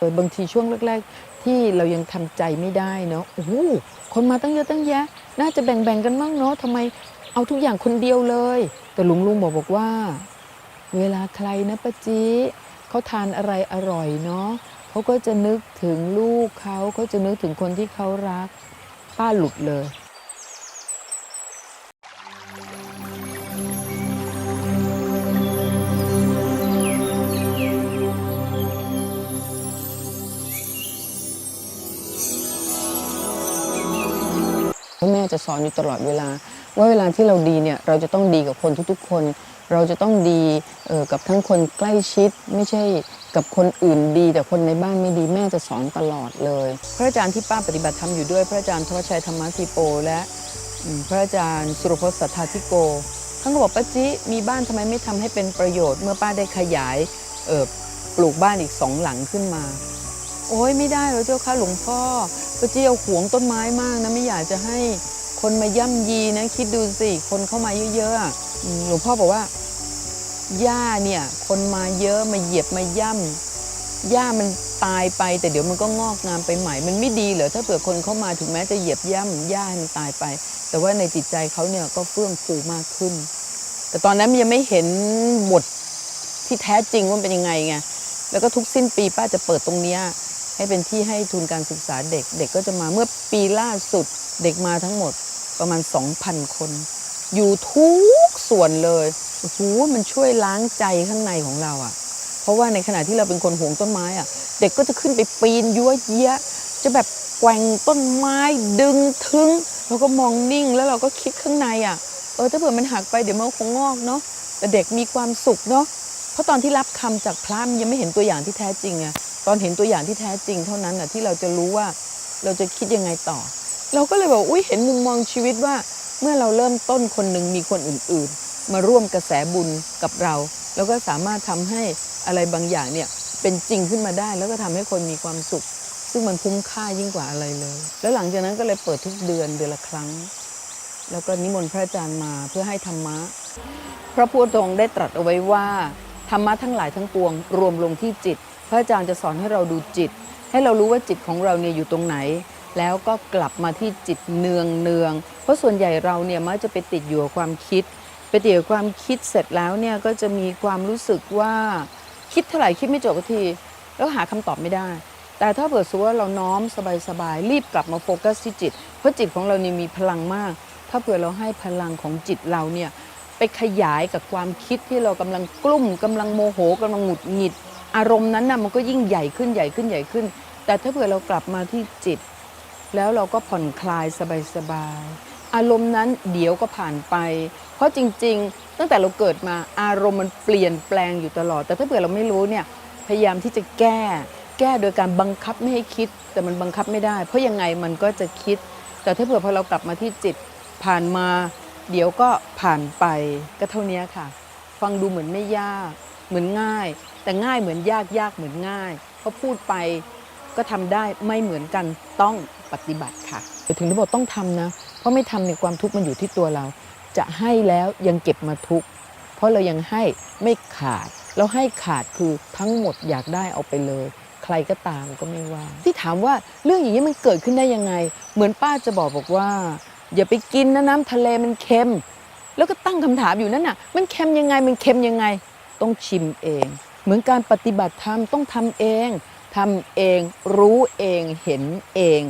เออบางทีช่วงแรก ๆ ที่เรายังทำใจไม่ได้เนาะโอ้โหคนมาตั้งเยอะตั้งแยะ น่าจะแบ่งๆกันบ้างเนาะทำไมเอาทุกอย่างคนเดียวเลย แต่ลุงลุงบอกบอกว่า เวลาใครนะป้าจีเขาทานอะไรอร่อยเนาะเขาก็จะนึกถึงลูกเขาเขาจะนึกถึงคนที่เขารัก ป้าหลุดเลย จะสอนอยู่ตลอดเวลา ว่าเวลาที่เราดีเนี่ยเราจะต้องดีกับคนทุกๆคน เราจะต้องดีกับทั้งคนใกล้ชิด ไม่ใช่กับคนอื่นดี แต่คนในบ้านไม่ดีแม่จะสอนตลอดเลย พระอาจารย์ที่ป้าปฏิบัติธรรมอยู่ด้วย พระอาจารย์ทวชัยธรรมสีโป และพระอาจารย์สุรพจน์สัทธาธิโกท่านก็บอกป้าจิมีบ้านทำไมไม่ทำให้เป็นประโยชน์ เมื่อป้าได้ขยายปลูกบ้านอีกสองหลังขึ้นมา โอ้ยไม่ได้หรอเจ้าค่ะหลวงพ่อป้าจิเอาหวงต้นไม้มากนะไม่อยากจะให้ คนมาย่ำยีนะคิดดูสิ คนเข้ามาเยอะๆหลวงพ่อบอกว่าหญ้าเนี่ย คนมาเยอะมาเหยียบมาย่ำหญ้ามันตายไป แต่เดี๋ยวมันก็งอกงามไปใหม่ มันไม่ดีเหรอถ้าเผื่อคนเข้ามาถึงแม้จะเหยียบย่ำหญ้ามันตายไป แต่ว่าในจิตใจเขาเนี่ยก็เฟื่องฟูมากขึ้น แต่ตอนนั้นยังไม่เห็นบทที่แท้จริงว่าเป็นยังไงไงแล้วก็ทุกสิ้นปีป้าจะเปิดตรงเนี้ย ให้เป็นที่ให้ทุนการศึกษาเด็ก เด็กก็จะมาเมื่อปีล่าสุดเด็กมาทั้งหมดประมาณ 2,000 คน อยู่ทุกส่วนเลยโอ้โหมันช่วยล้างใจข้างในของเราอะ่ะ เพราะว่าในขณะที่เราเป็นคนห่วงต้นไม้อะ่ะ เด็กก็จะขึ้นไปปีนยั่วเยี้ยจะแบบแกว่งต้นไม้ดึงทึงเราก็มองนิ่งแล้วเราก็คิดข้างในอะ่ะ เออถ้าเผื่อมันหักไปเดี๋ยวมันก็คงงอกเนาะแต่เด็กมีความสุขเนาะ ราะตอนที่รับคำจากพระมันยังไม่เห็นตัวอย่างที่แท้จริงไงตอนเห็นตัวอย่างที่แท้จริงเท่านั้นอะที่เราจะรู้ว่าเราจะคิดยังไงต่อ เราก็เลยบอกอุ้ยเห็นมุมมองชีวิตว่า เมื่อเราเริ่มต้นคนหนึ่งมีคนอื่น ๆ มาร่วมกระแสบุญกับเรา แล้วก็สามารถทำให้อะไรบางอย่างเนี่ยเป็นจริงขึ้นมาได้ แล้วก็ทำให้คนมีความสุข ซึ่งมันคุ้มค่ายิ่งกว่าอะไรเลย แล้วหลังจากนั้นก็เลยเปิดทุกเดือนเดือนละครั้ง แล้วก็นิมนต์พระอาจารย์มาเพื่อให้ธรรมะ พระพุทธองค์ได้ตรัสเอาไว้ว่า ธรรมะทั้งหลายทั้งปวง รวมลงที่จิต พระอาจารย์จะสอนให้เราดูจิต ให้เรารู้ว่าจิตของเราเนี่ยอยู่ตรงไหน แล้วก็กลับมาที่จิตเนืองเนืองเพราะส่วนใหญ่เราเนี่ยมักจะไปติดอยู่กับความคิด ไปติดกับความคิดเสร็จแล้วเนี่ยก็จะมีความรู้สึกว่าคิดเท่าไหร่คิดไม่จบสักที แล้วหาคำตอบไม่ได้ แต่ถ้าเผื่อสว่าเราน้อมสบายๆรีบกลับมาโฟกัสที่จิต เพราะจิตของเรานี่มีพลังมาก ถ้าเผื่อเราให้พลังของจิตเราเนี่ย ไปขยายกับความคิดที่เรากำลังกลุ้มกำลังโมโหกำลังหงุดหงิด อารมณ์นั้นน่ะมันก็ยิ่งใหญ่ขึ้นใหญ่ขึ้นใหญ่ขึ้น แต่ถ้าเผื่อเรากลับมาที่จิต แล้วเราก็ผ่อนคลายสบายๆอารมณ์นั้นเดี๋ยวก็ผ่านไป เพราะจริง ๆ ตั้งแต่เราเกิดมาอารมณ์มันเปลี่ยนแปลงอยู่ตลอด แต่ถ้าเผื่อเราไม่รู้เนี่ยพยายามที่จะแก้ แก้โดยการบังคับไม่ให้คิด แต่มันบังคับไม่ได้ เพราะยังไงมันก็จะคิด แต่ถ้าเผื่อพอเรากลับมาที่จิตผ่านมา เดี๋ยวก็ผ่านไปก็เท่านี้ค่ะ ฟังดูเหมือนไม่ยาก เหมือนง่าย แต่ง่ายเหมือนยากยากเหมือนง่ายเพราะพูดไปก็ทำได้ไม่เหมือนกันต้องปฏิบัติค่ะถึงได้บอกต้องทำนะ เพราะไม่ทำในยความทุกข์มันอยู่ที่ตัวเรา จะให้แล้วยังเก็บมาทุกข์เพราะเรายังให้ไม่ขาดเราให้ขาดคือทั้งหมดอยากได้เอาไปเลย ใครก็ตามก็ไม่ว่า ที่ถามว่าเรื่องอย่างนี้มันเกิดขึ้นได้ยังไง เหมือนป้าจะบอกบอกว่า อย่าไปกินนะน้ำทะเลมันเค็ม แล้วก็ตั้งคำถามอยู่นั่นน่ะ มันเค็มยังไงมันเค็มยังไง ต้องชิมเอง เหมือนการปฏิบัติธรรมต้องทำเองทำเอง รู้เองเห็นเอง